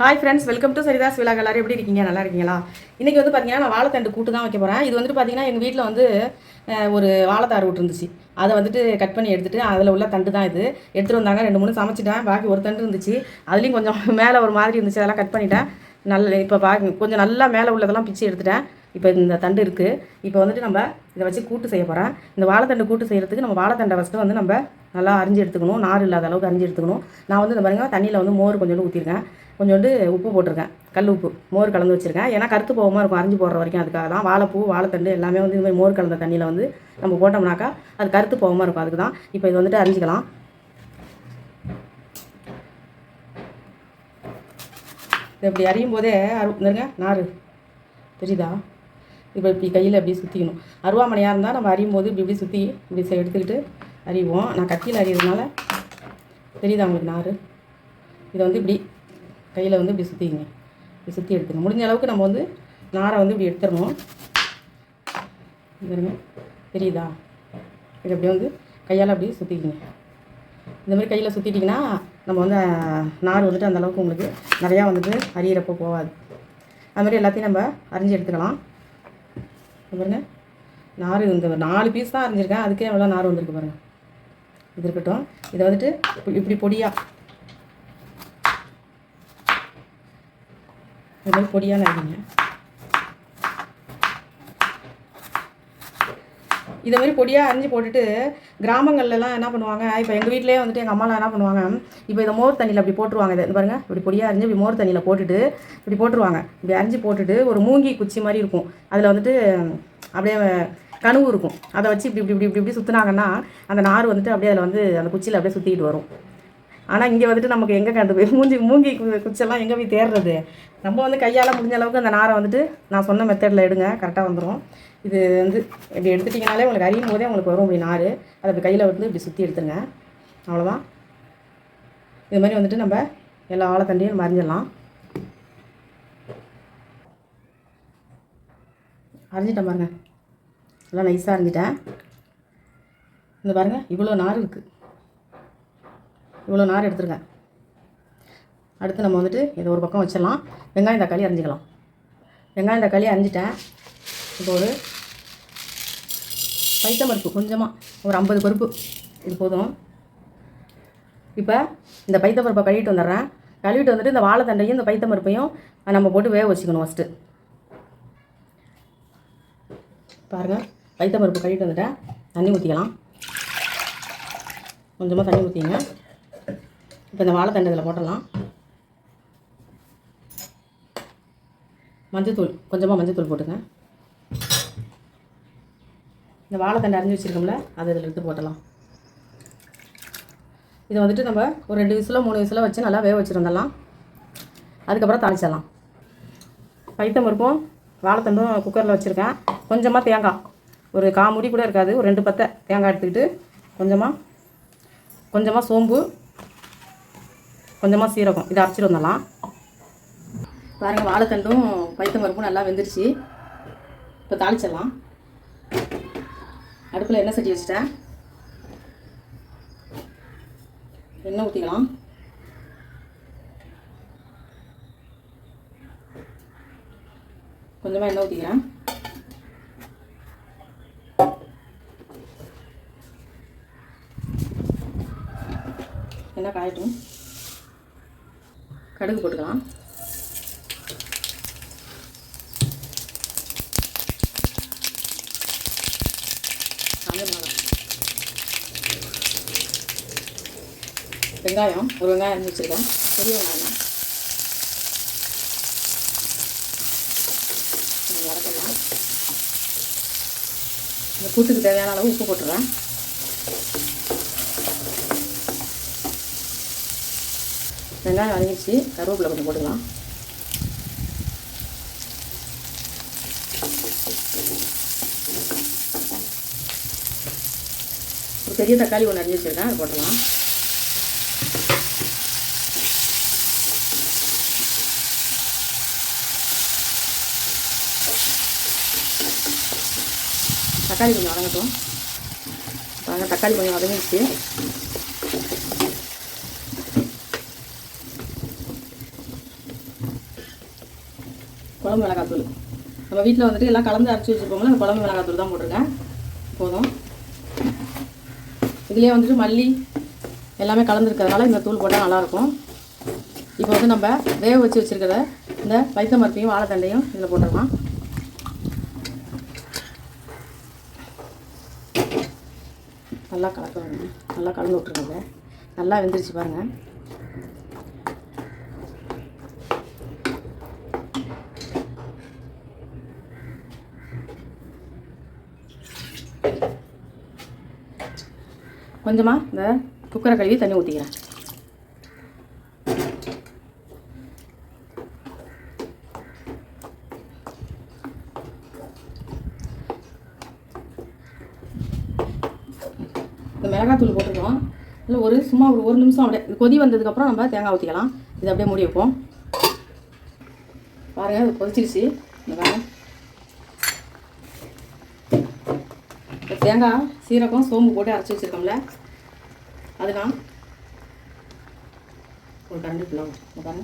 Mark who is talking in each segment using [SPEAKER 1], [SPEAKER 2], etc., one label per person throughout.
[SPEAKER 1] hi friends welcome to Saritha's விழா எல்லாரும் எப்படி இருக்கீங்க நல்லா இருக்கீங்களா இன்றைக்கி வந்து பார்த்தீங்கன்னா நான் வாழைத்தண்டு கூட்டு தான் வைக்க போகிறேன் இது வந்துட்டு பார்த்தீங்கன்னா எங்கள் வீட்டில் வந்து ஒரு வாழைத்தார் விட்டுருந்துச்சு அதை வந்துட்டு கட் பண்ணி எடுத்துகிட்டு அதில் உள்ள தண்டு தான் இது எடுத்துகிட்டு வந்தாங்க ரெண்டு மூணு சமைச்சிட்டேன் பாக்கி ஒரு தண்டு இருந்துச்சு அதுலேயும் கொஞ்சம் மேலே ஒரு மாதிரி இருந்துச்சு அதெல்லாம் கட் பண்ணிட்டேன் நல்ல இப்போ பாக்கி கொஞ்சம் நல்லா மேலே உள்ளதெல்லாம் பிச்சு எடுத்துட்டேன் இப்போ இந்த தண்டு இருக்குது இப்போ வந்துட்டு நம்ம இதை வச்சு கூட்டு செய்ய போகிறேன் இந்த வாழைத்தண்டு கூட்டு செய்கிறதுக்கு நம்ம வாழைத்தண்டை ஃபஸ்ட்டு வந்து நம்ம நல்லா அரிஞ்சு எடுத்துக்கணும் நார் இல்லாத அளவுக்கு அரிஞ்சு எடுத்துக்கணும் நான் வந்து இந்த பாருங்க தண்ணியில் வந்து மோர் கொஞ்சோண்டு ஊற்றிருக்கேன் கொஞ்சோண்டு உப்பு போட்டிருக்கேன் கல் உப்பு மோர் கலந்து வச்சுருக்கேன் ஏன்னா கருத்து போகமாக இருக்கும் அரிஞ்சு போடுற வரைக்கும் அதுக்காக தான் வாழைப்பூ வாழைத்தண்டு எல்லாமே வந்து மாதிரி மோர் கலந்த தண்ணியில் வந்து நம்ம போட்டோம்னாக்கா அது கருத்து போகமாக இருக்கும் அதுக்கு தான் இப்போ இது வந்துட்டு அரிஞ்சிக்கலாம் இப்படி அறியும் போதே அரு நார் தெரியுதா இப்போ இப்படி கையில் அப்படி சுற்றிக்கணும் அருவாமனையாக இருந்தால் நம்ம அறியும் போது இப்படி இப்படி சுற்றி இப்படி எடுத்துக்கிட்டு அறிவோம் நான் கத்தியில் அறியிறதுனால தெரியுதா உங்களுக்கு நார் இதை வந்து இப்படி கையில் வந்து இப்படி சுற்றிங்க இப்படி சுற்றி எடுத்துங்க முடிஞ்ச அளவுக்கு நம்ம வந்து நாரை வந்து இப்படி எடுத்துடணும் பாருங்க தெரியுதா இது அப்படியே வந்து கையால் அப்படியே சுற்றிக்கிங்க இந்த மாதிரி கையில் சுற்றிட்டிங்கன்னா நம்ம வந்து நார் வந்துட்டு அந்தளவுக்கு உங்களுக்கு நிறையா வந்துட்டு அரியிறப்போ போகாது அதுமாதிரி எல்லாத்தையும் நம்ம அரிஞ்சு எடுத்துக்கலாம் பாருங்கள் நார் இந்த நாலு பீஸ் தான் அரைஞ்சிருக்கேன் அதுக்கே எவ்வளோ நார் வந்திருக்கு பாருங்கள் இது இருக்கட்டும் இதை வந்துட்டு இப்படி பொடியாக இது மாதிரி பொடியாக நினைக்கிங்க இதை மாதிரி பொடியாக அரிஞ்சு போட்டுட்டு கிராமங்கள்லாம் என்ன பண்ணுவாங்க இப்போ எங்கள் வீட்டிலே வந்துட்டு எங்கள் அம்மாலாம் என்ன பண்ணுவாங்க இப்போ இதை மோர் தண்ணியில் அப்படி போட்டுருவாங்க இதை பாருங்க இப்படி பொடியாக அரிஞ்சு இப்படி மோர் தண்ணியில் போட்டுட்டு இப்படி போட்டுருவாங்க இப்படி அரிஞ்சு போட்டுட்டு ஒரு மூங்கி குச்சி மாதிரி இருக்கும் அதில் வந்துட்டு அப்படியே கனவு இருக்கும் அதை வச்சு இப்படி இப்படி இப்படி இப்படி இப்படி அந்த நார் வந்துட்டு அப்படியே அதில் வந்து அந்த குச்சியில் அப்படியே சுற்றிட்டு வரும் ஆனால் இங்கே வந்துட்டு நமக்கு எங்கே கண்டு போய் மூஞ்சி மூங்கி குச்செல்லாம் எங்கே போய் தேடுறது நம்ம வந்து கையால் முடிஞ்ச அளவுக்கு அந்த நாரை வந்துட்டு நான் சொன்ன மெத்தடில் எடுங்க கரெக்டாக வந்துடும் இது வந்து இப்படி எடுத்துட்டிங்கனாலே உங்களுக்கு அறியும் போதே உங்களுக்கு வரும் அப்படி நார் அதை அப்படி கையில் வந்து இப்படி சுற்றி எடுத்துருங்க அவ்வளோதான் இது மாதிரி வந்துட்டு நம்ம எல்லா ஆழத்தண்டையும் மறைஞ்சிடலாம் அரைஞ்சிட்டேன் பாருங்கள் நல்லா நைஸாக அரைஞ்சிட்டேன் இந்த பாருங்கள் இவ்வளோ நார் இருக்குது இவ்வளோ நார் எடுத்துருங்க அடுத்து நம்ம வந்துட்டு இதை ஒரு பக்கம் வச்சிடலாம் வெங்காயம் தக்காளி அரைஞ்சிக்கலாம் வெங்காயம் தக்காளி அரைஞ்சிட்டேன் இப்போ ஒரு பைத்தம்பருப்பு கொஞ்சமாக ஒரு ஐம்பது பருப்பு இது போதும் இப்போ இந்த பைத்தம்பருப்பை கழுவிட்டு வந்துடுறேன் கழுவிட்டு வந்துட்டு இந்த வாழைத்தண்டையும் இந்த பைத்தம்பருப்பையும் நம்ம போட்டு வேக வச்சுக்கணும் ஃபஸ்ட்டு பாருங்கள் பைத்தம்பருப்பு கழுவிட்டு வந்துட்டேன் தண்ணி ஊற்றிக்கலாம் கொஞ்சமாக தண்ணி ஊற்றிங்க இப்போ இந்த வாழைத்தண்டை இதில் போட்டலாம் மஞ்சத்தூள் கொஞ்சமாக மஞ்சத்தூள் போட்டுங்க இந்த வாழைத்தண்டு அரிஞ்சு வச்சுருக்கோம்ல அதை இதில் எடுத்து போட்டலாம் இதை வந்துட்டு நம்ம ஒரு ரெண்டு விசிலோ மூணு விசிலோ வச்சு நல்லா வேக வச்சுருந்தலாம் அதுக்கப்புறம் தாளிச்சிடலாம் பைத்தம் இருக்கும் வாழைத்தண்டும் குக்கரில் வச்சுருக்கேன் கொஞ்சமாக தேங்காய் ஒரு காமுடி கூட இருக்காது ஒரு ரெண்டு பத்தை தேங்காய் எடுத்துக்கிட்டு கொஞ்சமாக கொஞ்சமாக சோம்பு கொஞ்சமாக சீரகம் இதை அரைச்சிட்டு வந்துடலாம் பாருங்கள் வாழைத்தண்டும் பைத்தம் பருப்பும் நல்லா வெந்துருச்சு இப்போ தாளிச்சிடலாம் அடுப்பில் எண்ணெய் சட்டி வச்சுட்டேன் எண்ணெய் ஊற்றிக்கலாம் கொஞ்சமாக எண்ணெய் ஊற்றிக்கிறேன் என்ன காயட்டும் கடுகு போட்டுக்கலாம் வெங்காயம் ஒரு வெங்காயம் அரிஞ்சு வச்சுருக்கேன் பெரிய வெங்காயம் வரக்கலாம் இந்த கூட்டுக்கு தேவையான அளவு உப்பு போட்டுறேன் வெங்காயம் வதங்கிடுச்சு கருவேப்பிலை கொஞ்சம் போட்டுக்கலாம் பெரிய தக்காளி ஒன்று அரிஞ்சு வச்சுருக்கேன் அது போட்டலாம் தக்காளி கொஞ்சம் வதங்கட்டும் வாங்க தக்காளி கொஞ்சம் வதங்கிடுச்சு குழம்பு மிளகாத்தூள் நம்ம வீட்டில் வந்துட்டு எல்லாம் கலந்து அரைச்சி வச்சுருப்போம்ல அந்த குழம்பு மிளகாத்தூள் தான் போட்டிருக்கேன் போதும் இதுலேயே வந்துட்டு மல்லி எல்லாமே கலந்துருக்கிறதுனால இந்த தூள் போட்டால் நல்லாயிருக்கும் இப்போ வந்து நம்ம வேக வச்சு வச்சுருக்கிற இந்த பைத்த மரத்தையும் வாழைத்தண்டையும் இதில் போட்டுடலாம் நல்லா கலக்க வேணும் நல்லா கலந்து விட்ருங்க நல்லா வெந்துருச்சு பாருங்கள் கொஞ்சமாக இந்த குக்கரை கழுவி தண்ணி ஊற்றிக்கிறேன் மிளகாத்தூள் போட்டுருக்கோம் இல்லை ஒரு சும்மா ஒரு ஒரு நிமிஷம் அப்படியே கொதி வந்ததுக்கப்புறம் நம்ம தேங்காய் ஊற்றிக்கலாம் இதை அப்படியே மூடி வைப்போம் பாருங்கள் அது கொதிச்சிருச்சு இந்த தேங்காய் சீரகம் சோம்பு போட்டு அரைச்சி வச்சுருக்கோம்ல அதுதான் ஒரு கரண்டி பிளவு பாருங்க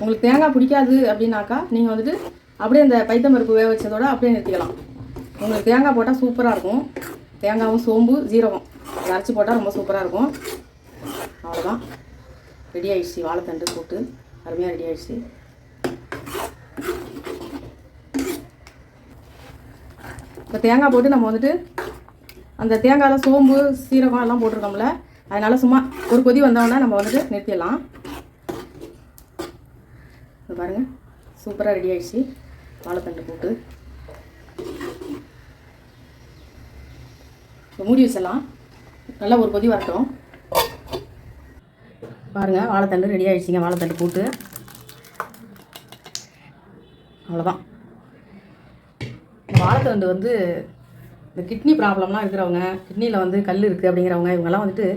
[SPEAKER 1] உங்களுக்கு தேங்காய் பிடிக்காது அப்படின்னாக்கா நீங்கள் வந்துட்டு அப்படியே இந்த பைத்தம்பருப்பு வேக வச்சதோட அப்படியே நிறுத்திக்கலாம் உங்களுக்கு தேங்காய் போட்டால் சூப்பராக இருக்கும் தேங்காயும் சோம்பு ஜீரகம் அரைச்சி போட்டால் ரொம்ப சூப்பராக இருக்கும் அவ்வளோதான் ரெடி ஆகிடுச்சு வாழைத்தண்டு போட்டு அருமையாக ரெடி ஆகிடுச்சி இப்போ தேங்காய் போட்டு நம்ம வந்துட்டு அந்த தேங்காயில் சோம்பு சீரகம் எல்லாம் போட்டிருக்கோம்ல அதனால் சும்மா ஒரு கொதி வந்தோம்னா நம்ம வந்துட்டு நிறுத்திடலாம் பாருங்கள் சூப்பராக ரெடி ஆகிடுச்சு வாழைத்தண்டு போட்டு இப்போ மூடி வச்சிடலாம் நல்லா ஒரு கொதி வரட்டும் பாருங்கள் வாழைத்தண்டு ரெடி ஆகிடுச்சிங்க வாழைத்தண்டு போட்டு அவ்வளோதான் வாழைத்தண்டு வந்து இந்த கிட்னி ப்ராப்ளம்லாம் இருக்கிறவங்க கிட்னியில் வந்து கல் இருக்குது அப்படிங்கிறவங்க இவங்கெல்லாம் வந்துட்டு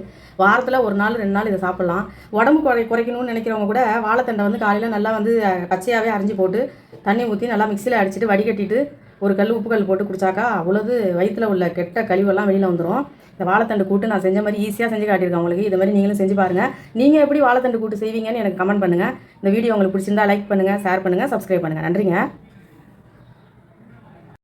[SPEAKER 1] வாரத்தில் ஒரு நாள் ரெண்டு நாள் இதை சாப்பிட்லாம் உடம்பு குறை குறைக்கணும்னு நினைக்கிறவங்க கூட வாழைத்தண்டை வந்து காலையில் நல்லா வந்து பச்சையாகவே அரைஞ்சி போட்டு தண்ணி ஊற்றி நல்லா மிக்சியில் அடிச்சுட்டு வடிகட்டிட்டு ஒரு கல் உப்பு கல் போட்டு குடிச்சாக்கா அவ்வளவு வயிற்றுல உள்ள கெட்ட கழிவெல்லாம் வெளியில் வந்துடும் இந்த வாழைத்தண்டு கூட்டு நான் செஞ்ச மாதிரி ஈஸியாக செஞ்சு காட்டியிருக்கேன் உங்களுக்கு இது மாதிரி நீங்களும் செஞ்சு பாருங்கள் நீங்கள் எப்படி வாழைத்தண்டு கூட்டு செய்வீங்கன்னு எனக்கு கமெண்ட் பண்ணுங்கள் இந்த வீடியோ உங்களுக்கு பிடிச்சிருந்தா லைக் பண்ணுங்கள் ஷேர் பண்ணுங்கள் சப்ஸ்கிரைப் பண்ணுங்கள் நன்றிங்க